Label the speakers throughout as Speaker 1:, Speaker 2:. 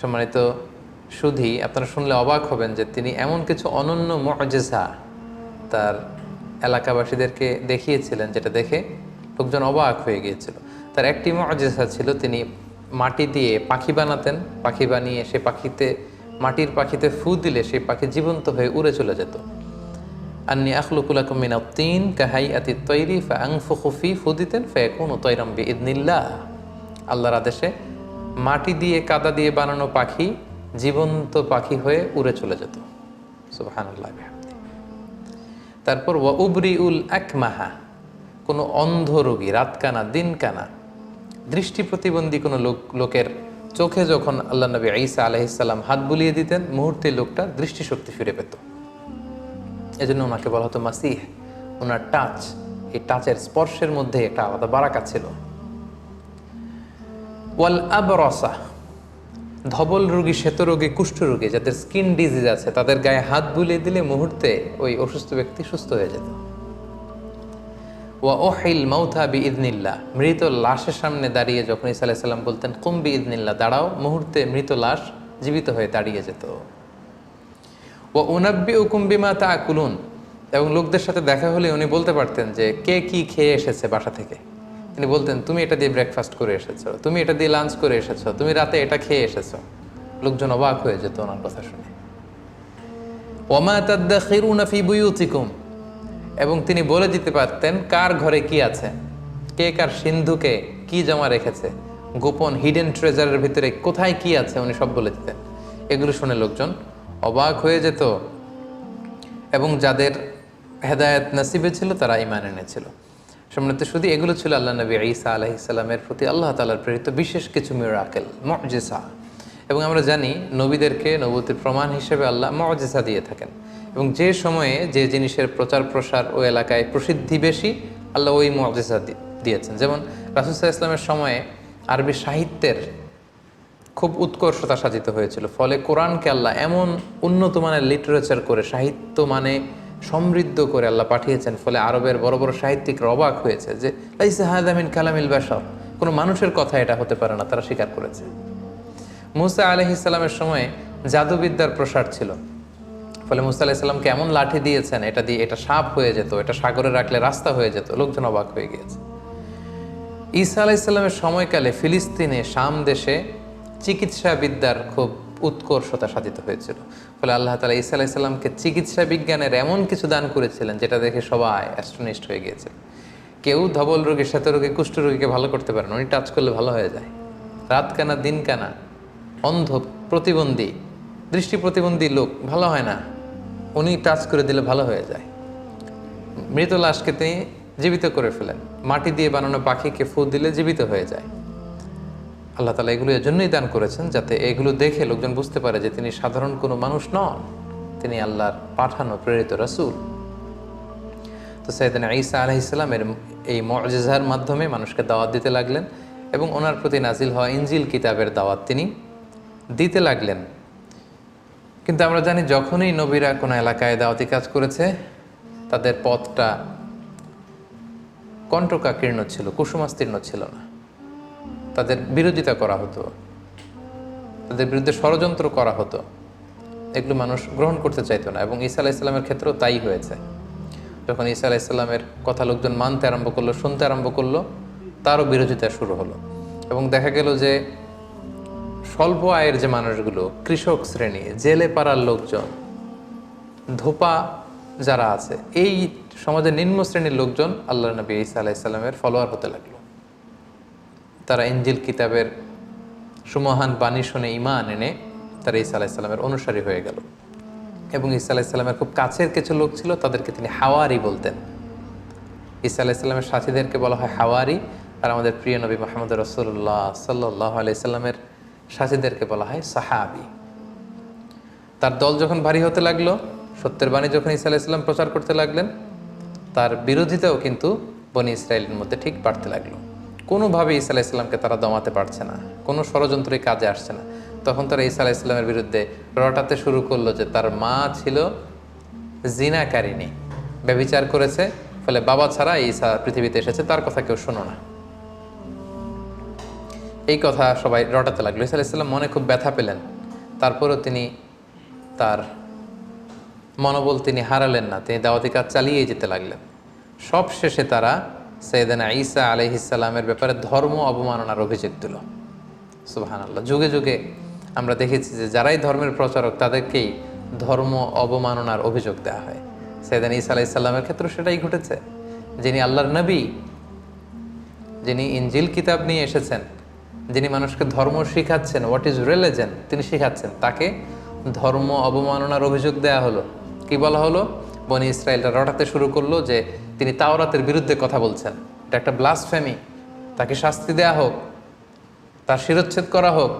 Speaker 1: সম্মানিত সুধী, আপনারা শুনলে অবাক হবেন যে তিনি এমন কিছু অনন্য মজেজা তার এলাকাবাসীদেরকে দেখিয়েছিলেন, যেটা দেখে লোকজন অবাক হয়ে গিয়েছিল। তার একটি মজেজা ছিল, তিনি মাটি দিয়ে পাখি বানাতেন, পাখি বানিয়ে সে পাখিতে, মাটির পাখিতে ফু দিলে সেই পাখি জীবন্ত হয়ে উড়ে চলে যেত। আন্নি আখলুকুলাকুম মিন আত-তিন কাহাইয়াতি তৈরি ফা আনফুখু ফি ফুদিতেন ফায়াকুনু তায়রাম বিইذنিল্লাহ আল্লাহর আদেশে মাটি দিয়ে কাদা দিয়ে বানানো পাখি জীবন্ত পাখি হয়ে উড়ে চলে যেত। তারপর ওয়া উবরিউল আকমাহা, কোনো অন্ধ রোগী, রাতকানা, দিনকানা, দৃষ্টি প্রতিবন্ধী কোনো লোক, লোকের চোখে যখন আল্লাহ নবী ঈসা আলাইহিসসালাম হাত বুলিয়ে দিতেন, মুহূর্তে লোকটা দৃষ্টিশক্তি ফিরে পেত। এজন্য ওনাকে বলা হতো মাসিহ। ওনার টাচ এই টাচের স্পর্শের মধ্যে একটা আলাদা বারাকা ছিল। ওয়াল আবরসা, ধবল রোগী, শ্বেত রোগী, কুষ্ঠ রোগী, যাদের স্কিন ডিজিজ আছে, তাদের গায়ে হাত বুলিয়ে দিলে মুহূর্তে ওই অসুস্থ ব্যক্তি সুস্থ হয়ে যেত। ওয়া ওহিল মাউথা বি ইদনিল্লা মৃত লাশের সামনে দাঁড়িয়ে যখন ইসা আলাইসাল্লাম বলতেন, কুম বি ইদনিল্লা দাঁড়াও, মুহূর্তে মৃত লাশ জীবিত হয়ে দাঁড়িয়ে যেত। ও উনাব্বি উকুম্বিমা তা আকুলুন এবং লোকদের সাথে দেখা হলে উনি বলতে পারতেন যে, কে কি খেয়ে এসেছে বাসা থেকে? তিনি বলতেন, তুমি এটা দিয়ে ব্রেকফাস্ট করে এসেছ, তুমি এটা দিয়ে লাঞ্চ করে এসেছ, তুমি রাতে এটা খেয়ে এসেছ। লোকজন অবাক হয়ে যেত ওনার কথা শুনে। এবং তিনি বলে দিতে পারতেন, কার ঘরে কি আছে? কে কার সিন্ধুকে কি জমা রেখেছে? গোপন হিডেন ট্রেজারের ভিতরে কোথায় কি আছে? উনি সব বলে দিতেন। এগুলো শুনে লোকজন অবাক হয়ে যেত এবং যাদের হেদায়েত নসিবে ছিল, তারা ইমান এনেছিল। সম্মানিত শুধু এগুলো ছিল আল্লাহ নবী ঈসা আলাহি সাল্লামের প্রতি আল্লাহ তালার প্রেরিত বিশেষ কিছু মিরাকেল মজেসা এবং আমরা জানি নবীদেরকে নবতির প্রমাণ হিসেবে আল্লাহ মজেসা দিয়ে থাকেন। এবং যে সময়ে যে জিনিসের প্রচার প্রসার ও এলাকায় প্রসিদ্ধি বেশি, আল্লাহ ওই মজেসা দিয়েছেন। যেমন রাসুসাহ ইসলামের সময়ে আরবি সাহিত্যের খুব উৎকর্ষতা সাজিত হয়েছিল। ফলে কোরআনকে আল্লাহ এমন উন্নত মানের লিটারেচার করে, সাহিত্য মানে সমৃদ্ধ করে আল্লাহ পাঠিয়েছেন, ফলে আরবের বড় বড় সাহিত্যিকরা অবাক হয়েছে যে, লাইসা হায়দামিন কালামিল বাসর কোনো মানুষের কথা এটা হতে পারে না, তারা স্বীকার করেছে। মুসা আলহি ইসলামের সময়ে জাদুবিদ্যার প্রসার ছিল, ফলে মুসা আলাহিসাল্লামকে এমন লাঠি দিয়েছেন, এটা দিয়ে এটা সাপ হয়ে যেত, এটা সাগরে রাখলে রাস্তা হয়ে যেত, লোকজন অবাক হয়ে গিয়েছে। ঈসা আলাইসাল্লামের সময়কালে ফিলিস্তিনে শাম দেশে চিকিৎসা বিদ্যার খুব উৎকর্ষতা সাধিত হয়েছিল। ফলে আল্লাহ তালা ঈসা আলাইসাল্লামকে চিকিৎসা বিজ্ঞানের এমন কিছু দান করেছিলেন যেটা দেখে সবাই অ্যাস্ট্রোনিস্ট হয়ে গিয়েছে। কেউ ধবল রোগী, শ্বেত রোগী, কুষ্ঠ রোগীকে ভালো করতে পারেন উনি টাচ করলে ভালো হয়ে যায়। রাত কানা, দিন কানা, অন্ধ, প্রতিবন্ধী, দৃষ্টি প্রতিবন্ধী লোক, ভালো হয় না। উনি টাচ করে দিলে ভালো হয়ে যায়। মৃত লাশকে তিনি জীবিত করে ফেলেন। মাটি দিয়ে বানানো পাখিকে ফু দিলে জীবিত হয়ে যায়। আল্লাহ তালা এগুলো এজন্যই দান করেছেন যাতে এগুলো দেখে লোকজন বুঝতে পারে যে তিনি সাধারণ কোনো মানুষ নন। তিনি আল্লাহর পাঠানো প্রেরিত রাসুল। তো সাইদিন ঈসা আলহিসাল্লামের এই মজেজার মাধ্যমে মানুষকে দাওয়াত দিতে লাগলেন এবং ওনার প্রতি নাজিল হওয়া ইঞ্জিল কিতাবের দাওয়াত তিনি দিতে লাগলেন। কিন্তু আমরা জানি যখনই নবীরা কোনো এলাকায় দাওয়াতি কাজ করেছে, তাদের পথটা কণ্ঠকাকীর্ণ ছিল, কুসুমাস্তীর্ণ ছিল না। তাদের বিরোধিতা করা হতো। তাদের বিরুদ্ধে ষড়যন্ত্র করা হতো। এগুলো মানুষ গ্রহণ করতে চাইতো না এবং ঈসা আলাহ ইসলামের ক্ষেত্রেও তাই হয়েছে। যখন ঈসা আলাহ ইসলামের কথা লোকজন মানতে আরম্ভ করল, শুনতে আরম্ভ করল, তারও বিরোধিতা শুরু হলো। এবং দেখা গেল যে স্বল্প আয়ের যে মানুষগুলো, কৃষক শ্রেণি, জেলে পাড়ার লোকজন, ধোপা যারা আছে, এই সমাজের নিম্ন শ্রেণির লোকজন আল্লাহ নবী ঈসা আলাইসাল্লামের ফলোয়ার হতে লাগল। তারা ইঞ্জিল কিতাবের সুমহান বাণী শুনে ইমান এনে তারা ঈসা আলাইসাল্লামের অনুসারী হয়ে গেল। এবং ঈসা আলাইসাল্লামের খুব কাছের কিছু লোক ছিল, তাদেরকে তিনি হাওয়ারি বলতেন। ঈসা আলাইসাল্লামের সাথীদেরকে বলা হয় হাওয়ারি, আর আমাদের প্রিয় নবী মোহাম্মদ রসুল্লাহ সাল্লাহ আলাইসাল্লামের সাথীদেরকে বলা হয় সাহাবি। তার দল যখন ভারী হতে লাগল, সত্যের বাণী যখন ঈসা আলাইসাল্লাম প্রচার করতে লাগলেন, তার বিরোধিতাও কিন্তু বনি ইসরায়েলের মধ্যে ঠিক বাড়তে লাগল। কোনোভাবে ঈসা আলাইসাল্লামকে তারা দমাতে পারছে না, কোনো ষড়যন্ত্রই কাজে আসছে না। তখন তারা ঈসা আলাইসাল্লামের বিরুদ্ধে রটাতে শুরু করল যে তার মা ছিল জিনাকারিনী ব্যবিচার করেছে, ফলে বাবা ছাড়া ঈসা পৃথিবীতে এসেছে, তার কথা কেউ শোনো না। এই কথা সবাই রটাতে লাগল। ঈসা আলাইসাল্লাম মনে খুব ব্যথা পেলেন। তারপরেও তিনি তার মনোবল তিনি হারালেন না, তিনি দাওয়াতি কাজ চালিয়ে যেতে লাগলেন। সব শেষে তারা সৈয়দানা ঈসা আলহিসাল্লামের ব্যাপারে ধর্ম অবমাননার অভিযোগ দিল। সুবাহান আল্লাহ যুগে যুগে আমরা দেখেছি যে যারাই ধর্মের প্রচারক, তাদেরকেই ধর্ম অবমাননার অভিযোগ দেওয়া হয়। সৈয়দান ঈসা আলাইসাল্লামের ক্ষেত্রে সেটাই ঘটেছে। যিনি আল্লাহর নবী, যিনি ইঞ্জিল কিতাব নিয়ে এসেছেন, যিনি মানুষকে ধর্ম শিখাচ্ছেন হোয়াট ইজ রিলিজেন তিনি শিখাচ্ছেন, তাকে ধর্ম অবমাননার অভিযোগ দেয়া হলো। কি বলা হলো? বনি ইসরায়েলরা রটাতে শুরু করল যে তিনি তাওরাতের বিরুদ্ধে কথা বলছেন। এটা একটা ব্লাসফেমি তাকে শাস্তি দেয়া হোক, তার শিরচ্ছেদ করা হোক,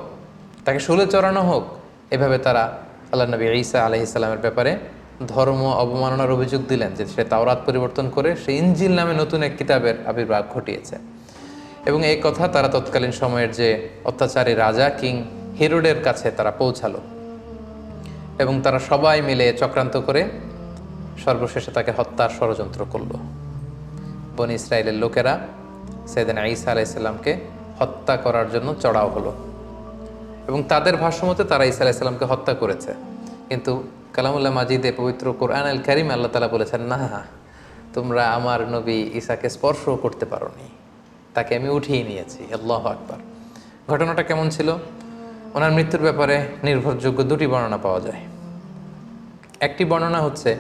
Speaker 1: তাকে শুলে চড়ানো হোক, এভাবে তারা আল্লাহ নবী ঈসা আলহি ইসলামের ব্যাপারে ধর্ম অবমাননার অভিযোগ দিলেন যে সে তাওরাত পরিবর্তন করে সে ইঞ্জিল নামে নতুন এক কিতাবের আবির্ভাব ঘটিয়েছে। এবং এই কথা তারা তৎকালীন সময়ের যে অত্যাচারী রাজা কিং হিরোডের কাছে তারা পৌঁছালো। এবং তারা সবাই মিলে চক্রান্ত করে সর্বশেষে তাকে হত্যার ষড়যন্ত্র করল। বনি ইসরায়েলের লোকেরা সেদিন ঈসা আলাইসাল্লামকে হত্যা করার জন্য চড়াও হলো এবং তাদের ভাষ্যমতে তারা ঈসা আলাইসাল্লামকে হত্যা করেছে। কিন্তু কালামুল্লাহ মাজিদে পবিত্র কোরআন আল করিম আল্লাহ তালা বলেছেন, না, তোমরা আমার নবী ঈসাকে স্পর্শও করতে পারোনি। তাকে আমি উঠিয়ে নিয়েছি। আল্লাহ আকবার। ঘটনাটা কেমন ছিল? ওনার মৃত্যুর ব্যাপারে নির্ভরযোগ্য দুটি বর্ণনা পাওয়া যায়। একটি বর্ণনা হচ্ছে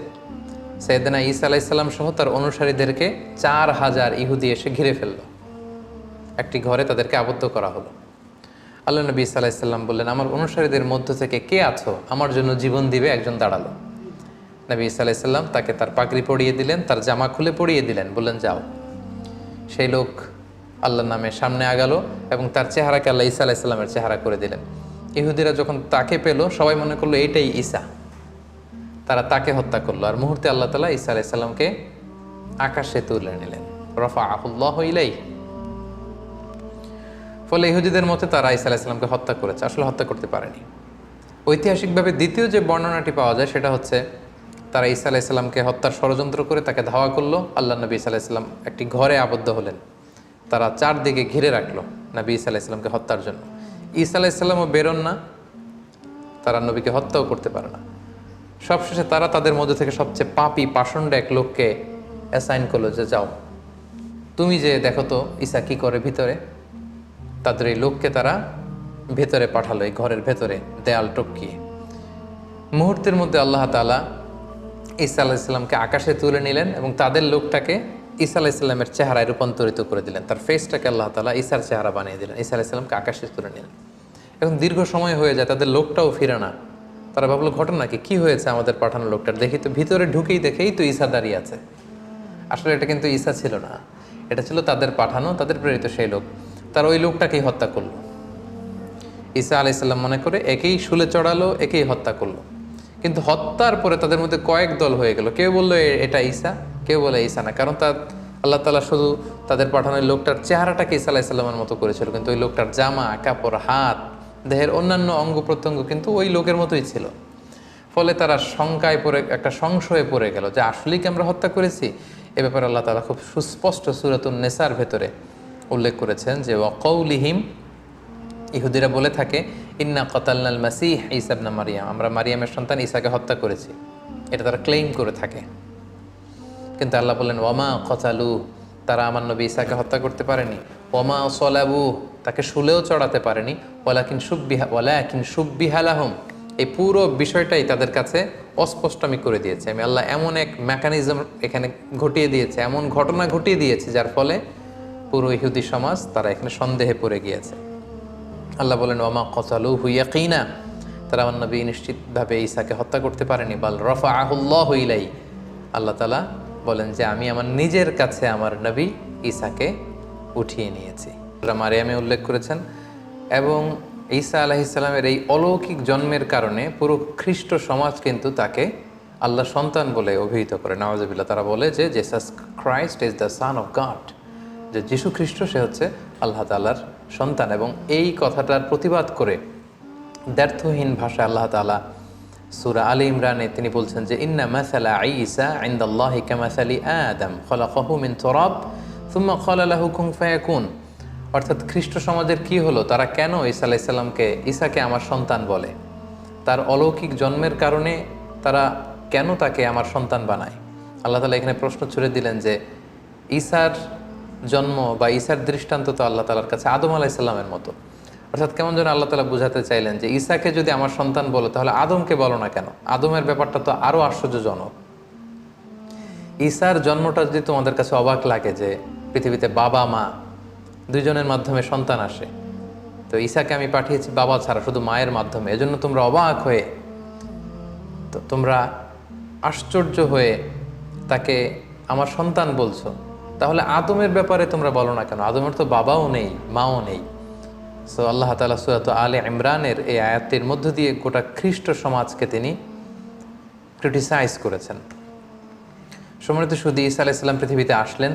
Speaker 1: সৈয়দনা ঈসা আলাইসাল্লাম সহ তার অনুসারীদেরকে চার হাজার ইহুদি এসে ঘিরে ফেলল। একটি ঘরে তাদেরকে আবদ্ধ করা হলো। আল্লাহ নবী ঈসা আলাইসাল্লাম বললেন, আমার অনুসারীদের মধ্য থেকে কে আছো? আমার জন্য জীবন দিবে একজন দাঁড়াল। নবী ঈসা আলাইসাল্লাম তাকে তার পাগড়ি পরিয়ে দিলেন, তার জামা খুলে পরিয়ে দিলেন, বললেন, যাও। সেই লোক আল্লাহর নামে সামনে আগালো এবং তার চেহারাকে আল্লাহ ঈসা আলাইসাল্লামের চেহারা করে দিলেন। ইহুদিরা যখন তাকে পেল, সবাই মনে করল এইটাই ঈসা। তারা তাকে হত্যা করল। আর মুহূর্তে আল্লাহ তালা ঈসা আলাইসাল্লামকে আকাশে তুলে নিলেন। রফা আহুল্লাহ হইলেই ফলে ইহুদিদের মতে তারা ঈসা আলাইসাল্লামকে হত্যা করেছে। আসলে হত্যা করতে পারেনি। ঐতিহাসিকভাবে দ্বিতীয় যে বর্ণনাটি পাওয়া যায়, সেটা হচ্ছে তারা ঈসা আলাইসাল্লামকে হত্যার ষড়যন্ত্র করে তাকে ধাওয়া করল। আল্লাহ নবী ঈসা আলাইসাল্লাম একটি ঘরে আবদ্ধ হলেন। তারা চারদিকে ঘিরে রাখল নবী ঈসা আলাইসাল্লামকে হত্যার জন্য। ঈসা আলাইসাল্লামও বেরোন না। তারা নবীকে হত্যাও করতে পারে না। সবশেষে তারা তাদের মধ্যে থেকে সবচেয়ে পাপি পাষণ্ড এক লোককে অ্যাসাইন করল যে, যাও, তুমি যে দেখো তো ঈসা কী করে ভিতরে? তাদের এই লোককে তারা ভেতরে পাঠালো, এই ঘরের ভেতরে দেয়াল টপকিয়ে। মুহূর্তের মধ্যে আল্লাহ তালা ঈসা আলাইসাল্লামকে আকাশে তুলে নিলেন এবং তাদের লোকটাকে ঈসা আলাইসাল্লামের চেহারায় রূপান্তরিত করে দিলেন। তার ফেসটাকে আল্লাহ তালা ঈসার চেহারা বানিয়ে দিলেন, ঈসা আলাইসাল্লামকে আকাশে তুলে নিলেন। এখন দীর্ঘ সময় হয়ে যায়, তাদের লোকটাও ফিরে না। তারা ভাবলো ঘটনা কি কী হয়েছে আমাদের পাঠানো লোকটার? দেখি তো, ভিতরে ঢুকেই দেখেই তো ঈসা দাঁড়িয়ে আছে। আসলে এটা কিন্তু ঈসা ছিল না। এটা ছিল তাদের পাঠানো, তাদের প্রেরিত সেই লোক। তার ওই লোকটাকেই হত্যা করল। ঈসা আলাইসাল্লাম মনে করে একেই শুলে চড়ালো, একেই হত্যা করল। কিন্তু হত্যার পরে তাদের মধ্যে কয়েক দল হয়ে গেল। কেউ বলল এটা ঈসা কেউ বলে ঈসা না। কারণ তার, আল্লাহ তালা শুধু তাদের পাঠানো লোকটার চেহারাটাকে ঈসা আলাইসাল্লামের মতো করেছিল। কিন্তু ওই লোকটার জামা, কাপড়, হাত দেহের অন্যান্য অঙ্গ প্রত্যঙ্গ কিন্তু ওই লোকের মতোই ছিল। ফলে তারা শঙ্কায় পড়ে, একটা সংশয়ে পড়ে গেল যে আসলেই কি আমরা হত্যা করেছি? এ ব্যাপারে আল্লাহ তালা খুব সুস্পষ্ট সুরাতুন নেসার ভেতরে উল্লেখ করেছেন যে ওয়াকৌলিহিম ইহুদিরা বলে থাকে, ইন্না কতালনাল মাসিহ ইসাবনা মারিয়াম আমরা মারিয়ামের সন্তান ঈসাকে হত্যা করেছি। এটা তারা ক্লেইম করে থাকে। কিন্তু আল্লাহ বললেন ওমা কতালু তারা আমার নবী ঈসাকে হত্যা করতে পারেনি। ওমা সলাবু তাকে শুলেও চড়াতে পারেনি। ওলাকিন সুব্বিহা ওলাকিন সুব্বিহালাহম এই পুরো বিষয়টাই তাদের কাছে অস্পষ্ট আমি করে দিয়েছি। আমি আল্লাহ এমন এক মেকানিজম এখানে ঘটিয়ে দিয়েছে, এমন ঘটনা ঘটিয়ে দিয়েছে, যার ফলে পুরো ইহুদি সমাজ তারা এখানে সন্দেহে পড়ে গিয়েছে। আল্লাহ বলেন, ওমা কতালু হুইয়া কিনা তারা আমার নবী নিশ্চিতভাবে ঈসাকে হত্যা করতে পারেনি। বাল রফা আহুল্লাহ হইলাই আল্লাহ তালা বলেন যে আমি আমার নিজের কাছে আমার নবী ঈসাকে উঠিয়ে নিয়েছি। মারিয়ামে উল্লেখ করেছেন, এবং ঈসা আলাহিসাল্লামের এই অলৌকিক জন্মের কারণে পুরো খ্রিস্ট সমাজ কিন্তু তাকে আল্লাহ সন্তান বলে অভিহিত করে। নওয়াজবিল্লা তারা বলে যে Jesus Christ is the son of God যে যীশু খ্রিস্ট সে হচ্ছে আল্লাহ তালার সন্তান, এবং এই কথাটার প্রতিবাদ করে দ্ব্যর্থহীন ভাষায় আল্লাহ তালা সুরা আলী ইমরানে তিনি বলছেন যে, ইন্না মাসালা ঈসা ইন্দাল্লাহি কামাসালি আদম, খলাকাহু মিন তুরাব, সুম্মা ক্বালা লাহু কুন ফায়াকুন। অর্থাৎ খ্রিস্ট সমাজের কি হলো? তারা কেন ঈসা আলাইসাল্লামকে ঈসাকে আমার সন্তান বলে? তার অলৌকিক জন্মের কারণে তারা কেন তাকে আমার সন্তান বানায়? আল্লাহ তালা এখানে প্রশ্ন ছুড়ে দিলেন যে, ঈসার জন্ম বা ঈসার দৃষ্টান্ত তো আল্লাহ তালার কাছে আদম আলাইসাল্লামের মতো। অর্থাৎ কেমন যেন আল্লাহ তালা বুঝাতে চাইলেন যে ঈসাকে যদি আমার সন্তান বলো, তাহলে আদমকে বলো না কেন? আদমের ব্যাপারটা তো আরও আশ্চর্যজনক। ঈসার জন্মটা যদি তোমাদের কাছে অবাক লাগে যে পৃথিবীতে বাবা, মা দুইজনের মাধ্যমে সন্তান আসে, তো ঈসাকে আমি পাঠিয়েছি বাবা ছাড়া, শুধু মায়ের মাধ্যমে। এজন্য তোমরা অবাক হয়ে, তো তোমরা আশ্চর্য হয়ে তাকে আমার সন্তান বলছো। তাহলে আদমের ব্যাপারে তোমরা বলো না কেন? আদমের তো বাবাও নেই, মাও নেই। সো আল্লাহ তালা সুরাত আলে ইমরানের এই আয়াতের মধ্য দিয়ে গোটা খ্রিস্ট সমাজকে তিনি ক্রিটিসাইজ করেছেন। সম্মানিত সুদী ঈসা আলাইসাল্লাম পৃথিবীতে আসলেন,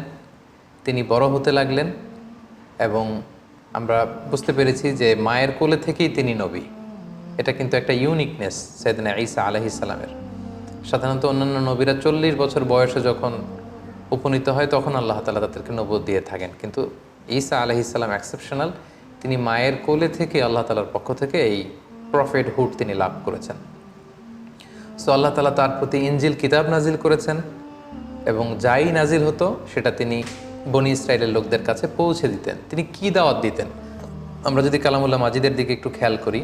Speaker 1: তিনি বড় হতে লাগলেন এবং আমরা বুঝতে পেরেছি যে মায়ের কোলে থেকেই তিনি নবী। এটা কিন্তু একটা ইউনিকনেস সেদিন ঈসা আলহিসাল্লামের সাধারণত অন্যান্য নবীরা চল্লিশ বছর বয়সে যখন উপনীত হয়, তখন আল্লাহ তালা তাদেরকে নবদ দিয়ে থাকেন। কিন্তু ঈসা আলহিসাল্লাম এক্সেপশনাল তিনি মায়ের কোলে থেকে আল্লাহ তালার পক্ষ থেকে এই প্রফেট হুড তিনি লাভ করেছেন। সো আল্লাহ তালা তার প্রতি ইঞ্জিল কিতাব নাজিল করেছেন এবং যাই নাজিল হতো, সেটা তিনি বনি ইসরায়েলের লোকদের কাছে পৌঁছে দিতেন। তিনি কি দাওয়াত দিতেন? আমরা যদি কালামুল্লাহ মাজিদের দিকে একটু খেয়াল করি,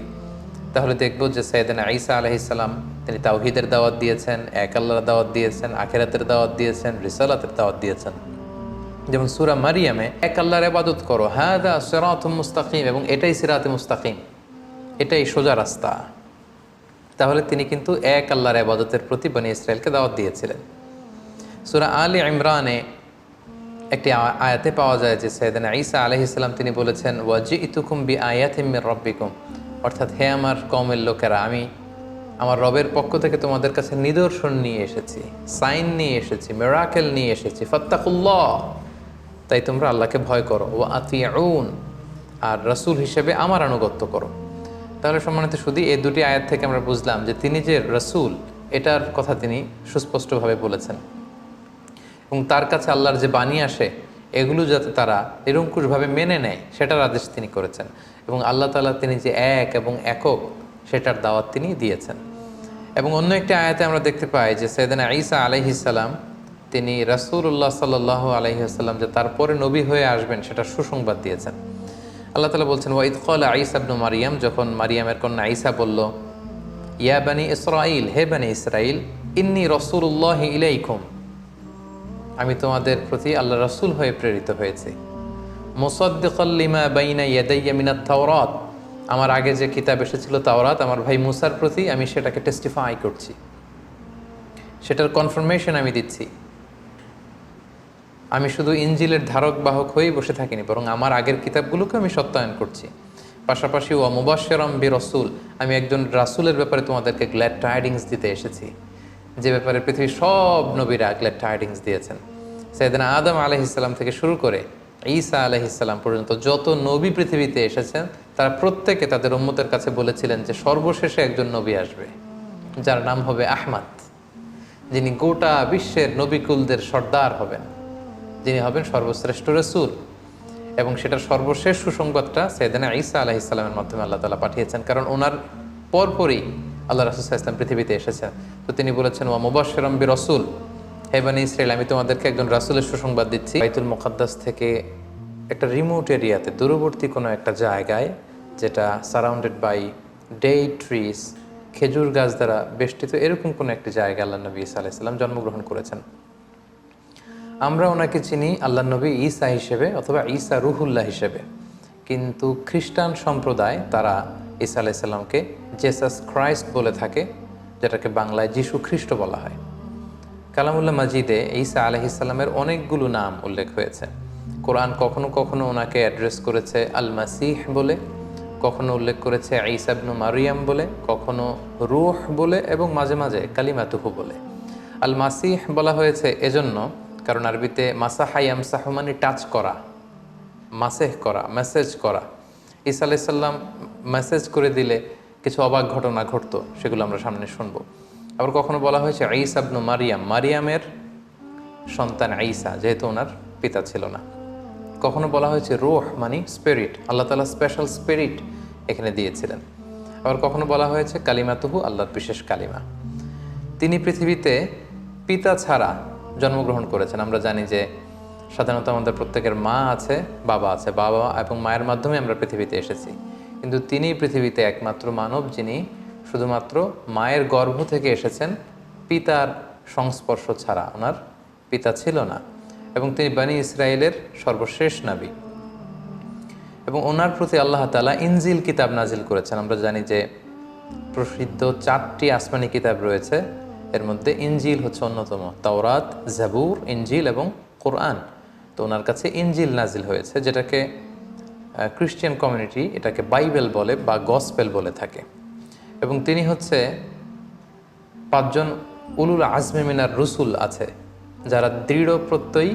Speaker 1: তাহলে দেখব যে সৈয়দিন আইসা আলহিসাল্লাম তিনি তাওহিদের দাওয়াত দিয়েছেন, এক আল্লাহর দাওয়াত দিয়েছেন, আখেরাতের দাওয়াত দিয়েছেন, রিসালাতের দাওয়াত দিয়েছেন। যেমন সুরা মারিয়ামে, এক আল্লাহর আবাদত করো হ্যাঁ দা সেরাত মুস্তাকিম এবং এটাই সিরাতে মুস্তাকিম, এটাই সোজা রাস্তা। তাহলে তিনি কিন্তু এক আল্লাহর আবাদতের প্রতি বনি ইসরায়েলকে দাওয়াত দিয়েছিলেন। সুরা আলী ইমরানে একটি আয়াতে পাওয়া যায় যে সৈয়দান ঈসা আলহিসাল্লাম তিনি বলেছেন ওয়াজি ইতুকুম বি আয়াতিমির রব্বিকুম অর্থাৎ হে আমার কমের লোকেরা, আমি আমার রবের পক্ষ থেকে তোমাদের কাছে নিদর্শন নিয়ে এসেছি, সাইন নিয়ে এসেছি, মেরাকেল নিয়ে এসেছি, ফত্তাকুল্লাহ। তাই তোমরা আল্লাহকে ভয় করো। ও আতিয়াউন আর রসুল হিসেবে আমার আনুগত্য করো। তাহলে সম্মানিত শুধু এই দুটি আয়াত থেকে আমরা বুঝলাম যে তিনি যে রসুল, এটার কথা তিনি সুস্পষ্টভাবে বলেছেন। এবং তার কাছে আল্লাহর যে বাণী আসে, এগুলো যাতে তারা নিরঙ্কুশভাবে মেনে নেয়, সেটার আদেশ তিনি করেছেন। এবং আল্লাহ তাআলা তিনি যে এক এবং একক, সেটার দাওয়াত তিনি দিয়েছেন। এবং অন্য একটি আয়াতে আমরা দেখতে পাই যে সৈয়দানা ঈসা আলাইহিসাল্লাম তিনি রাসূলুল্লাহ সাল্লাহ আলহিহাল্লাম যে তারপরে নবী হয়ে আসবেন সেটা সুসংবাদ দিয়েছেন। আল্লাহ তালা বলছেন ওয়াইদ কল আইসা আবনু মারিয়াম যখন মারিয়ামের কন্যা আইসা বলল, ইয়া বানি ইসরাইল হে বানি ইসরাইল ইন্নি রসুল্লাহ ইলাইকুম আমি তোমাদের প্রতি আল্লাহ রসুল হয়ে প্রেরিত হয়েছি। মুসদ্দিকল্লিমা বাইনা ইয়াদাইয়া মিনাত তাওরাত, আমার আগে যে কিতাব এসেছিল তাওরাত, আমার ভাই মুসার প্রতি আমি সেটাকে টেস্টিফাই করছি। সেটার কনফার্মেশন আমি দিচ্ছি। আমি শুধু ইঞ্জিলের ধারক বাহক হয়েই বসে থাকিনি, বরং আমার আগের কিতাবগুলোকে আমি সত্যায়ন করছি। পাশাপাশি ও মুবাশরম বি রসুল আমি একজন রাসুলের ব্যাপারে তোমাদেরকে গ্ল্যাড টাইডিংস দিতে এসেছি। যে ব্যাপারে পৃথিবীর সব নবীরা গ্ল্যাড টাইডিংস দিয়েছেন। সেদিন আদম আলহিসাল্লাম থেকে শুরু করে ঈসা আলহিসাল্লাম পর্যন্ত যত নবী পৃথিবীতে এসেছেন, তারা প্রত্যেকে তাদের উম্মতের কাছে বলেছিলেন যে সর্বশেষে একজন নবী আসবে, যার নাম হবে আহমাদ, যিনি গোটা বিশ্বের নবিকুলদের সর্দার হবেন। যিনি হবেন সর্বশ্রেষ্ঠ রসুল। এবং সেটার সর্বশেষ সুসংবাদটা সেদিনা ঈসা আলাহ ইসলামের মাধ্যমে আল্লাহ তালা পাঠিয়েছেন। কারণ ওনার পরপরই আল্লাহ রাসুল ইসলাম পৃথিবীতে এসেছেন। তো তিনি বলেছেন ও মুবাশরম বি রসুল হেবানি ইসরায়েল আমি তোমাদেরকে একজন রাসুলের সুসংবাদ দিচ্ছি। বাইতুল মুকাদ্দাস থেকে একটা রিমোট এরিয়াতে দূরবর্তী কোনো একটা জায়গায়, যেটা সারাউন্ডেড বাই ডে ট্রিজ, খেজুর গাছ দ্বারা বেষ্টিত এরকম কোনো একটি জায়গা আল্লাহ নবী ইসা আলাইসাল্লাম জন্মগ্রহণ করেছেন। আমরা ওনাকে চিনি আল্লাহ নবী ঈসা হিসেবে অথবা ঈসা রুহুল্লাহ হিসেবে। কিন্তু খ্রিস্টান সম্প্রদায় তারা ঈসা আলাইসাল্লামকে জেসাস ক্রাইস্ট বলে থাকে, যেটাকে বাংলায় যিশু খ্রিস্ট বলা হয়। কালামুল্লাহ মাজিদে ঈসা আলহিসাল্লামের অনেকগুলো নাম উল্লেখ হয়েছে। কোরআন কখনো কখনো ওনাকে অ্যাড্রেস করেছে আল মাসিহ বলে, কখনো উল্লেখ করেছে ঈসাবনু মারিয়াম বলে, কখনো রুহ বলে এবং মাঝে মাঝে কালিমাতুহু বলে। আল মাসিহ বলা হয়েছে এজন্য কারণ আরবিতে মাসাহাইয়াম সাহমানি টাচ করা মাসেহ করা মেসেজ করা। ঈসা আলাইসাল্লাম মেসেজ করে দিলে কিছু অবাক ঘটনা ঘটতো, সেগুলো আমরা সামনে শুনব। আবার কখনো বলা হয়েছে ঈসাবনু মারিয়াম, মারিয়ামের সন্তান আইসা যেহেতু ওনার পিতা ছিল না। কখনো বলা হয়েছে রোহ মানে স্পিরিট আল্লাহ তালা স্পেশাল স্পিরিট এখানে দিয়েছিলেন। আবার কখনো বলা হয়েছে কালিমাতুহু, আল্লাহর বিশেষ কালিমা। তিনি পৃথিবীতে পিতা ছাড়া জন্মগ্রহণ করেছেন। আমরা জানি যে সাধারণত আমাদের প্রত্যেকের মা আছে, বাবা আছে। বাবা এবং মায়ের মাধ্যমে আমরা পৃথিবীতে এসেছি। কিন্তু তিনি পৃথিবীতে একমাত্র মানব যিনি শুধুমাত্র মায়ের গর্ভ থেকে এসেছেন, পিতার সংস্পর্শ ছাড়া ওনার পিতা ছিল না এবং তিনি বানি ইসরায়েলের সর্বশেষ নাবী। এবং ওনার প্রতি আল্লাহ তালা ইনজিল কিতাব নাজিল করেছেন। আমরা জানি যে প্রসিদ্ধ চারটি আসমানি কিতাব রয়েছে। এর মধ্যে ইনজিল হচ্ছে অন্যতম। তাওরাত, জাবুর, ইনজিল এবং কোরআন। তো ওনার কাছে ইঞ্জিল নাজিল হয়েছে, যেটাকে খ্রিস্টিয়ান কমিউনিটি এটাকে বাইবেল বলে বা গসপেল বলে থাকে। এবং তিনি হচ্ছে পাঁচজন উলুল আজমে মিনার রসুল আছে, যারা দৃঢ় প্রত্যয়ী,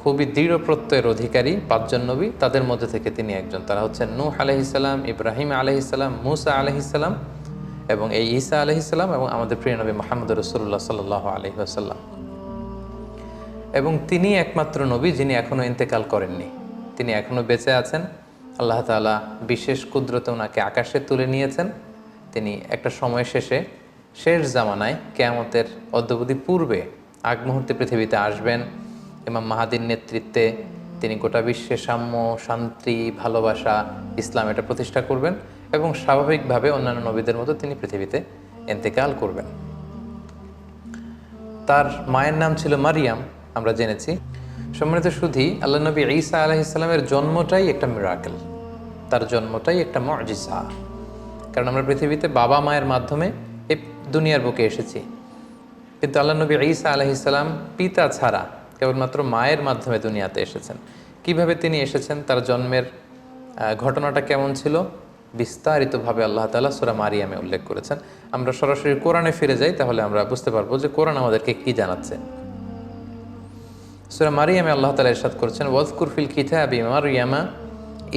Speaker 1: খুবই দৃঢ় প্রত্যয়ের অধিকারী পাঁচজন নবী, তাদের মধ্যে থেকে তিনি একজন। তারা হচ্ছেন নূহ আলহিসাল্লাম ইব্রাহিম আলহিসাল্লাম মুসা আলহিসাল্লাম এবং এই ঈসা আলহিসাল্লাম এবং আমাদের প্রিয় নবী মোহাম্মদ রসুল্লাহ সাল্লাহ আলহি আসাল্লাম এবং তিনি একমাত্র নবী যিনি এখনও ইন্তেকাল করেননি। তিনি এখনও বেঁচে আছেন। আল্লাহ তাআলা বিশেষ কুদরতে ওনাকে আকাশে তুলে নিয়েছেন। তিনি একটা সময় শেষে, শেষ জামানায় কেয়ামতের অদ্যবধি পূর্বে আগ মুহূর্তে পৃথিবীতে আসবেন। ইমাম মাহাদির নেতৃত্বে তিনি গোটা বিশ্বে সাম্য, শান্তি, ভালোবাসা, ইসলাম এটা প্রতিষ্ঠা করবেন। এবং স্বাভাবিকভাবে অন্যান্য নবীদের মতো তিনি পৃথিবীতে এন্তেকাল করবেন। তার মায়ের নাম ছিল মারিয়াম, আমরা জেনেছি। সম্মানিত সুধী, আল্লাহ নবী ঈসা আলাইসাল্লামের জন্মটাই একটা মিরাকেল তার জন্মটাই একটা মজিসা কারণ আমরা পৃথিবীতে বাবা মায়ের মাধ্যমে এই দুনিয়ার বুকে এসেছি। কিন্তু আল্লাহ নবী ঈসা আলহিসাল্লাম পিতা ছাড়া কেবলমাত্র মায়ের মাধ্যমে দুনিয়াতে এসেছেন। কীভাবে তিনি এসেছেন, তার জন্মের ঘটনাটা কেমন ছিল? বিস্তারিতভাবে আল্লাহ তালা সুরা মারিয়ামে উল্লেখ করেছেন। আমরা সরাসরি কোরআনে ফিরে যাই, তাহলে আমরা বুঝতে পারব যে কোরআন আমাদেরকে কি জানাচ্ছে। সুরা মারিয়ামে আল্লাহ তালা ইরশাদ করেছেন, ওয়াজকুর ফিল কিতাবি মারিয়ামা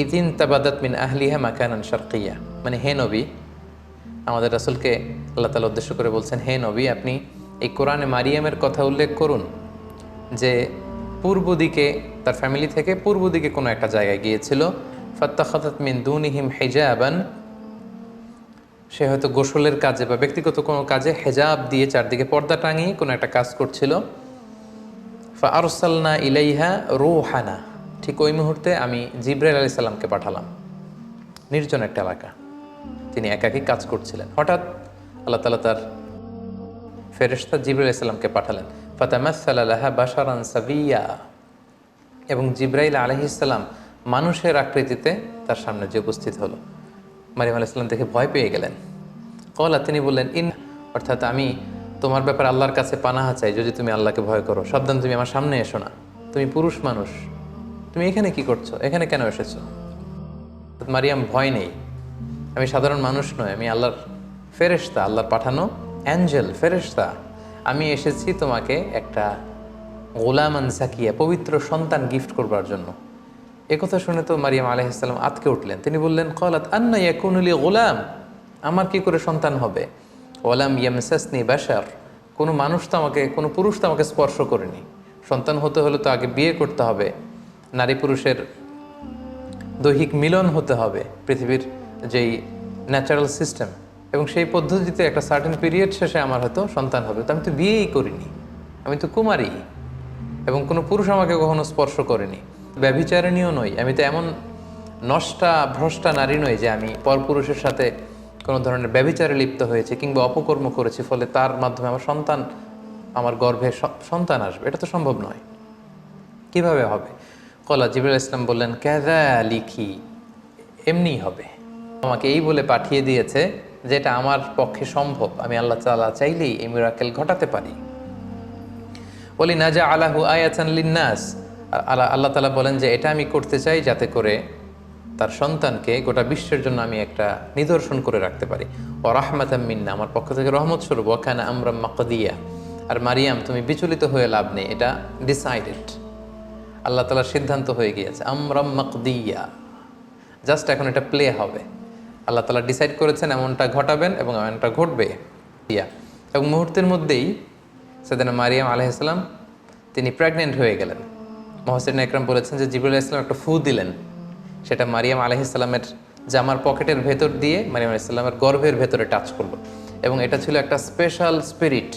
Speaker 1: ইদিন তাবাদাত মিন আহলিহা মাকানান শারকিয়া। মানে হে নবী, আমাদের রাসূলকে আল্লাহ তালা উদ্দেশ্য করে বলছেন, হে নবী, আপনি এই কোরআনে মারিয়ামের কথা উল্লেখ করুন যে পূর্ব দিকে তার ফ্যামিলি থেকে পূর্ব দিকে কোনো একটা জায়গায় গিয়েছিল ফাত্তাখাতাত মিন দুনিহিম হিজাবান। সে হয়তো গোসলের কাজে বা ব্যক্তিগত কোনো কাজে হেজাব দিয়ে চারদিকে পর্দা টাঙিয়ে কোনো একটা কাজ করছিল। ফা আরসালনা ইলাইহা রোহানা। ঠিক ওই মুহূর্তে আমি জিব্রাইল আলি সাল্লামকে পাঠালাম। নির্জন একটা এলাকা। তিনি একাকী কাজ করছিলেন। হঠাৎ আল্লাহ তালা তার ফেরেশতা জিব্রাইল ইসলামকে পাঠালেন। ফাতামাসাল্লাহা বাশারান সাবিয়া। এবং জিব্রাইল আলহিসাল্লাম মানুষের আকৃতিতে তার সামনে যে উপস্থিত হলো। মারিয়াম আলাইসাল্লাম দেখে ভয় পেয়ে গেলেন। কলা তিনি বললেন, ইন অর্থাৎ, আমি তোমার ব্যাপারে আল্লাহর কাছে পানাহা চাই, যদি তুমি আল্লাহকে ভয় করো। সাবধান, তুমি আমার সামনে এসো না। তুমি পুরুষ মানুষ। তুমি এখানে কি করছ? এখানে কেন এসেছ? মারিয়াম ভয় নেই। আমি সাধারণ মানুষ নয়, আমি আল্লাহর ফেরেশতা, আল্লাহর পাঠানো অ্যাঞ্জেল, ফেরেশতা। আমি এসেছি তোমাকে একটা গোলামান সাকিয়া পবিত্র সন্তান গিফট করবার জন্য। একথা শুনে তো মারিয়াম আলহিসাল্লাম আতকে উঠলেন। তিনি বললেন, কলাত আন্না ইয়াকুনুলি গোলাম। আমার কি করে সন্তান হবে? ওলাম ইয়ামসাসনি বাসার কোনো মানুষ তো আমাকে, কোনো পুরুষ তো আমাকে স্পর্শ করেনি। সন্তান হতে হলে তো আগে বিয়ে করতে হবে। নারী পুরুষের দৈহিক মিলন হতে হবে পৃথিবীর যেই ন্যাচারাল সিস্টেম এবং সেই পদ্ধতিতে একটা সার্টেন পিরিয়ড শেষে আমার হয়তো সন্তান হবে। তো আমি তো বিয়েই করিনি। আমি তো কুমারী। এবং কোনো পুরুষ আমাকে কখনো স্পর্শ করেনি। ব্যভিচারিণীও নই। আমি তো এমন নষ্টা, ভ্রষ্টা নারী নই যে আমি পরপুরুষের সাথে কোনো ধরনের ব্যভিচারে লিপ্ত হয়েছে কিংবা অপকর্ম করেছি, ফলে তার মাধ্যমে আমার সন্তান, আমার গর্ভে সন্তান আসবে। এটা তো সম্ভব নয়। কীভাবে হবে? কলা জিবুল ইসলাম বললেন ক্যাদা লিখি এমনি হবে। আমাকে এই বলে পাঠিয়ে দিয়েছে যেটা আমার পক্ষে সম্ভব। আমি আল্লাহ তাআলা চাইলেই এই মিরাকেল ঘটাতে পারি। বলি না নাজা আলাহু আয়াতান লিন্নাস। আল্লাহ আল্লাহ তালা বলেন যে, এটা আমি করতে চাই যাতে করে তার সন্তানকে গোটা বিশ্বের জন্য আমি একটা নিদর্শন করে রাখতে পারি। ও রাহমাতাম মিন্না, আমার পক্ষ থেকে রহমত স্বরূপ। ওখানে আমরা মাকদিয়া। আর মারিয়াম, তুমি বিচলিত হয়ে লাভ নেই, এটা ডিসাইডেড আল্লাহ তালার সিদ্ধান্ত হয়ে গিয়েছে আমরা মাকদিয়া। জাস্ট এখন এটা প্লে হবে। আল্লাহ তালা ডিসাইড করেছেন এমনটা ঘটাবেন এবং এমনটা ঘটবে। ইয়া। এবং মুহূর্তের মধ্যেই সেদিন মারিয়াম আলাইসাল্লাম তিনি প্রেগনেন্ট হয়ে গেলেন। মহসিন একরাম বলেছেন যে জিবরুল ইসলাম একটা ফু দিলেন। সেটা মারিয়াম আলহিসাল্লামের জামার পকেটের ভেতর দিয়ে মারিয়াম আলাইসাল্লামের গর্ভের ভেতরে টাচ করল। এবং এটা ছিল একটা special spirit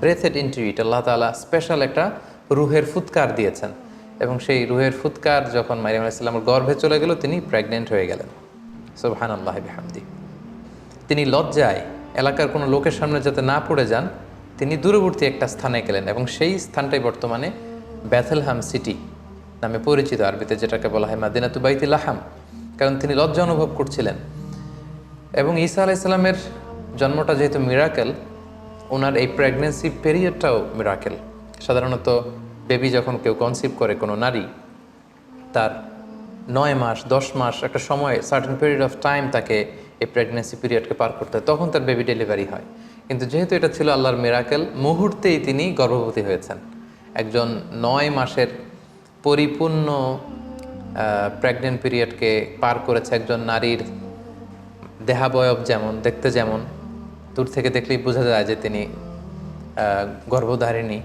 Speaker 1: breathed into it আল্লাহ তালা স্পেশাল একটা রুহের ফুৎকার দিয়েছেন। এবং সেই রুহের ফুৎকার যখন মারিয়াম আলাইসাল্লামের গর্ভে চলে গেল, তিনি প্রেগনেন্ট হয়ে গেলেন। সোবহান আল্লাহ বিহামদি। তিনি লজ্জায় এলাকার কোনো লোকের সামনে যাতে না পড়ে যান, তিনি দূরবর্তী একটা স্থানে গেলেন। এবং সেই স্থানটাই বর্তমানে ব্যাথেলহাম সিটি নামে পরিচিত আরবিতে যেটাকে বলা হয় মাদিনাতুবাইতি লাহাম, কারণ তিনি লজ্জা অনুভব করছিলেন। এবং ঈসা আলাইসাল্লামের জন্মটা যেহেতু মিরাকেল ওনার এই প্রেগনেন্সি পিরিয়ডটাও মিরাকেল সাধারণত বেবি যখন কেউ কনসিভ করে কোনো নারী, তার নয় মাস, দশ মাস একটা সময় সার্টেন পিরিয়ড অফ টাইম তাকে এই প্রেগনেন্সি পিরিয়ডকে পার করতে হয়, তখন তার বেবি ডেলিভারি হয়। কিন্তু যেহেতু এটা ছিল আল্লাহর মিরাকেল মুহূর্তেই তিনি গর্ভবতী হয়েছেন। একজন নয় মাসের পরিপূর্ণ প্রেগনেন্ট পিরিয়ডকে পার করেছে একজন নারীর দেহাবয়ব যেমন, দেখতে যেমন। দূর থেকে দেখলেই বোঝা যায় যে তিনি গর্ভধারিণী।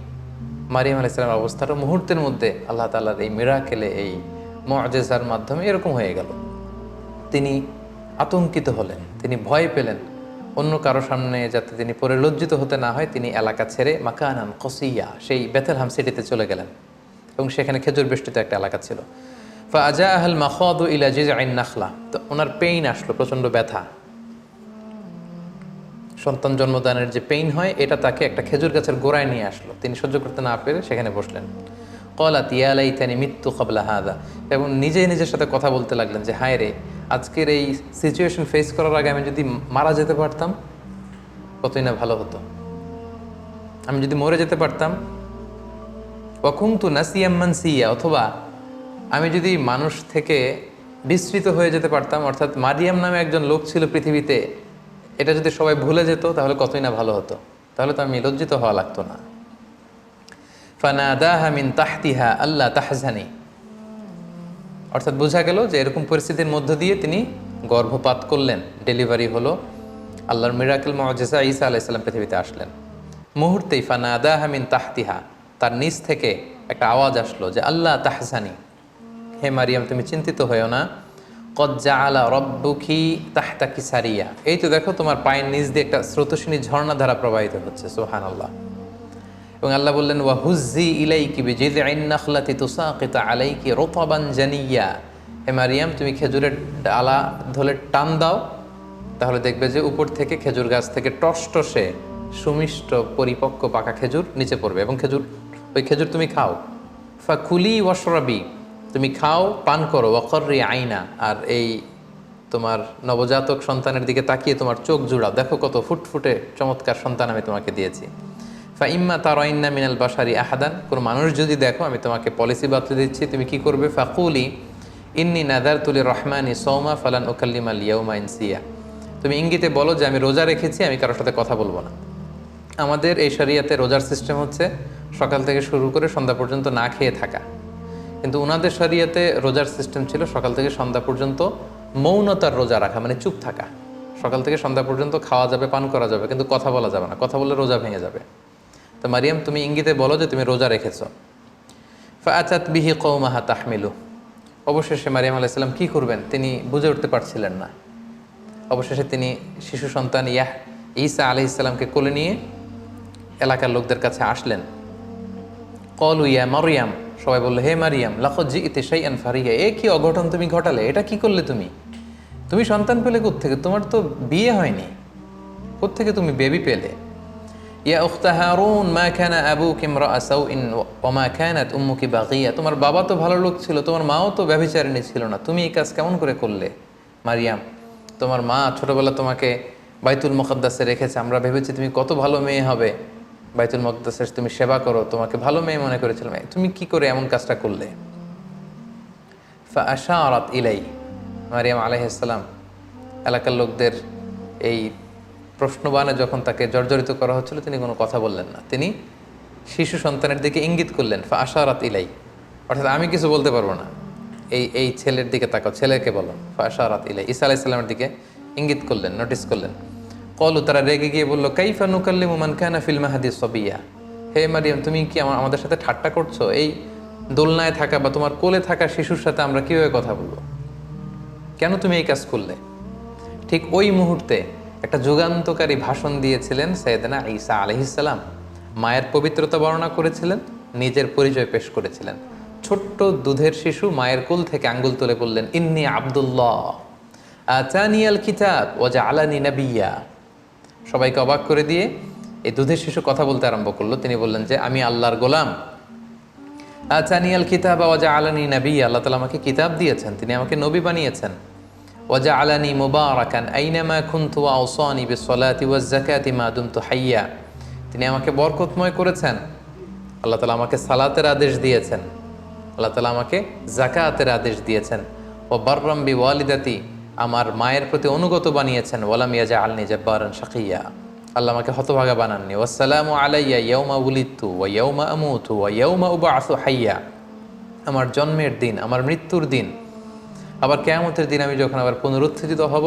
Speaker 1: মারিয়াম আলাইসালামের অবস্থাটা মুহূর্তের মধ্যে আল্লাহ তালার এই মিরাকেলে এই মজেজার মাধ্যমে এরকম হয়ে গেল। তিনি আতঙ্কিত হলেন, তিনি ভয় পেলেন। অন্য কারও সামনে যাতে তিনি পরে লজ্জিত হতে না হয়, তিনি এলাকা ছেড়ে মাকানান কসিয়া, সেই বেথেলহাম সিটিতে চলে গেলেন। এবং সেখানে খেজুর বেষ্টিত একটা এলাকা ছিল। ফা আজা আহল মাখাদু ইলা জিজ আইন নাখলা। তো ওনার পেইন আসলো, প্রচণ্ড ব্যথা। সন্তান জন্মদানের যে পেইন হয়, এটা তাকে একটা খেজুর গাছের গোড়ায় নিয়ে আসলো। তিনি সহ্য করতে না পেরে সেখানে বসলেন। কলা তিয়ালাই তানি মৃত্যু কবলা হাদা। এবং নিজে নিজের সাথে কথা বলতে লাগলেন যে, হায় রে আজকের এই সিচুয়েশন ফেস করার আগে আমি যদি মারা যেতে পারতাম, কতই না ভালো হতো। আমি যদি মরে যেতে পারতাম অকুংতু নাসিয়াম্মান সিয়া অথবা আমি যদি মানুষ থেকে বিস্তৃত হয়ে যেতে পারতাম, অর্থাৎ মারিয়াম নামে একজন লোক ছিল পৃথিবীতে, এটা যদি সবাই ভুলে যেত, তাহলে কতই না ভালো হতো। তাহলে তো আমি লজ্জিত হওয়া লাগতো না। ফানাদাহা মিন তাহতিহা আল্লাহ তাহজানি। অর্থাৎ বোঝা গেল যে এরকম পরিস্থিতির মধ্য দিয়ে তিনি গর্ভপাত করলেন। ডেলিভারি হলো আল্লাহর মিরাকেল মজেসা ঈসা আলাইসাল্লাম পৃথিবীতে আসলেন। মুহূর্তেই ফানাদাহা মিন তাহতিহা, তার নিচ থেকে একটা আওয়াজ আসলো যে, আল্লাহ তাহজানি, হে মারিয়াম, তুমি চিন্তিত হয়েও না। কজ্জা আলা রব্বুখি তাহতাকি সারিয়া। এই তো দেখো তোমার পায়ের নিচ দিয়ে একটা স্রোতস্বিনী ঝর্ণা ধারা প্রবাহিত হচ্ছে সোহান আল্লাহ এবং আল্লাহ বললেন ওয়া হুজ্জি ইলাইকি বিজিদ আইন্নাখলাতি তুসাকিতা আলাইকি রোতাবান জানিয়া। হে মারিয়াম, তুমি খেজুরের ডালা ধরে টান দাও, তাহলে দেখবে যে উপর থেকে খেজুর গাছ থেকে টসটসে সুমিষ্ট পরিপক্ক পাকা খেজুর নিচে পড়বে এবং খেজুর, ওই খেজুর তুমি খাও। ফা কুলি ওয়াশরাবি, তুমি খাও, পান করো। ওয়াকর্রি আইনা, আর এই তোমার নবজাতক সন্তানের দিকে তাকিয়ে তোমার চোখ জুড়াও। দেখো কত ফুটফুটে চমৎকার সন্তান আমি তোমাকে দিয়েছি। ফা ইম্মা তার ইন্না মিনাল বাসারি আহাদান কোনো মানুষ যদি দেখো, আমি তোমাকে পলিসি বাতলে দিচ্ছি, তুমি কি করবে? ফাকুলি ইন্নি নাদার তুলি রহমানি সৌমা, ফালান ওকাল্লিমা লিয়াউমা ইনসিয়া। তুমি ইঙ্গিতে বলো যে, আমি রোজা রেখেছি, আমি কারোর সাথে কথা বলব না। আমাদের এই শরিয়াতে রোজার সিস্টেম হচ্ছে, সকাল থেকে শুরু করে সন্ধ্যা পর্যন্ত না খেয়ে থাকা। কিন্তু ওনাদের শরিয়াতে রোজার সিস্টেম ছিল, সকাল থেকে সন্ধ্যা পর্যন্ত মৌনতার রোজা রাখা মানে চুপ থাকা। সকাল থেকে সন্ধ্যা পর্যন্ত খাওয়া যাবে, পান করা যাবে, কিন্তু কথা বলা যাবে না। কথা বললে রোজা ভেঙে যাবে। তো মারিয়াম, তুমি ইঙ্গিতে বলো যে তুমি রোজা রেখেছ। ফাচাত বিহি কৌমাহা তাহমিলু। অবশেষে মারিয়াম আলাইসাল্লাম কী করবেন? তিনি বুঝে উঠতে পারছিলেন না। অবশেষে তিনি শিশু সন্তান ইয়াহ, ঈসা আলি ইসলামকে কোলে নিয়ে এলাকার লোকদের কাছে আসলেন। কল ইয়া মারিয়াম, সবাই বলল, হে মারিয়াম লাখো জি ইতে সেই ফারিয়া এ কি অঘটন তুমি ঘটালে? এটা কি করলে তুমি? তুমি সন্তান পেলে কোত্থেকে? তোমার তো বিয়ে হয়নি। কোত্থেকে তুমি বেবি পেলে? ইয়া উখতা হারুন মা খানা আবু কিমরা আসাউ ইন ওমা খানাত উম্মুকি বাগিয়া তোমার বাবা তো ভালো লোক ছিল, তোমার মাও তো ব্যভিচারিণী ছিল না। তুমি এই কাজ কেমন করে করলে? মারিয়াম, তোমার মা ছোটবেলা তোমাকে বাইতুল মুকদ্দাসে রেখেছে। আমরা ভেবেছি তুমি কত ভালো মেয়ে হবে। বাইতুল মুকদ্দাসের তুমি সেবা করো, তোমাকে ভালো মেয়ে মনে করেছিলাম। তুমি কি করে এমন কাজটা করলে? ফাশারাত ইলাই। মারিয়াম আলাইহিসসালাম এলাকার লোকদের এই প্রশ্নবানে যখন তাকে জর্জরিত করা হচ্ছিল, তিনি কোনো কথা বললেন না। তিনি শিশু সন্তানের দিকে ইঙ্গিত করলেন, ফা আশারাত ইলাই। অর্থাৎ আমি কিছু বলতে পারব না। এই এই ছেলের দিকে তাকাও, ছেলেকে বলো, ফা আশারাত ইলাই। ঈসা আলাইসাল্লামের দিকে ইঙ্গিত করলেন, নোটিস করলেন। কলু, তারা রেগে গিয়ে বলল, কাইফা নুকাল্লি মুমান কানা ফিল মাহাদি সবিয়া? হে মারিয়াম, তুমি কি আমার, আমাদের সাথে ঠাট্টা করছ? এই দোলনায় থাকা বা তোমার কোলে থাকা শিশুর সাথে আমরা কীভাবে কথা বলব? কেন তুমি এই কাজ করলে? ঠিক ওই মুহূর্তে একটা যুগান্তকারী ভাষণ দিয়েছিলেন সৈয়দনা ঈসা আলহিসাল্লাম মায়ের পবিত্রতা বর্ণনা করেছিলেন, নিজের পরিচয় পেশ করেছিলেন। ছোট্ট দুধের শিশু মায়ের কোল থেকে আঙ্গুল তুলে বললেন, ইন্নি আবদুল্লাহ আচানিয়াল কিতাব ওজা আলানি নাবিয়া। সবাইকে অবাক করে দিয়ে এই দুধের শিশু কথা বলতে আরম্ভ করল। তিনি বললেন যে, আমি আল্লাহর গোলাম। আচানিয়াল কিতাব ওয়াজা আলানি নবী আল্লাহ তালা আমাকে কিতাব দিয়েছেন, তিনি আমাকে নবী বানিয়েছেন। ওয়াজা আলানি মুবারাকান আইনামা খুনতু আওসানি বিসলাতি ওয়াজ জাকাতি মা হাইয়া তিনি আমাকে বরকতময় করেছেন। আল্লাহ তালা আমাকে সালাতের আদেশ দিয়েছেন। আল্লাহ তালা আমাকে জাকাতের আদেশ দিয়েছেন। ও বার্রাম্বি ওয়ালিদাতি আমার মায়ের প্রতি অনুগত বানিয়েছেন। ওয়ালাম ইয়াজা আলনি জব্বারান শাকিয়া। আল্লাহ আমাকে হতভাগা বানাননি। ওয়াসালামু আলাইয়া ইয়ৌমা উলিত্তু ওয়া ইয়ৌমা আমুতু ওয়া ইয়ৌমা উবা আসু হাইয়া। আমার জন্মের দিন, আমার মৃত্যুর দিন আবার কেয়ামতের দিন আমি যখন আবার পুনরুত্থিত হব,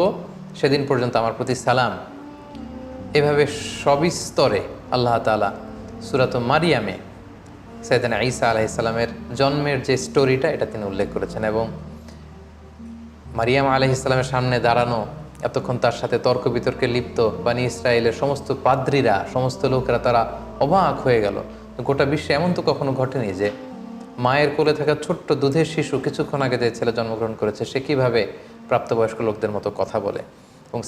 Speaker 1: সেদিন পর্যন্ত আমার প্রতি সালাম। এভাবে সবিস্তরে আল্লাহ তালা সুরাত মারিয়ামে সৈয়দানা ঈসা আলাইসাল্লামের জন্মের যে স্টোরিটা, এটা তিনি উল্লেখ করেছেন এবং মারিয়াম আলহ ইসলামের সামনে দাঁড়ানো, এতক্ষণ তার সাথে তর্ক বিতর্কে লিপ্ত বানি ইসরায়েলের সমস্ত পাদ্রীরা, সমস্ত লোকেরা তারা অবাক হয়ে গেল। গোটা বিশ্বে এমন তো কখনো ঘটেনি যে মায়ের কোলে থাকা ছোট্ট দুধের শিশু কিছুক্ষণ আগে যে ছেলে জন্মগ্রহণ করেছে, সে কীভাবে প্রাপ্তবয়স্ক লোকদের মতো কথা বলে? এবং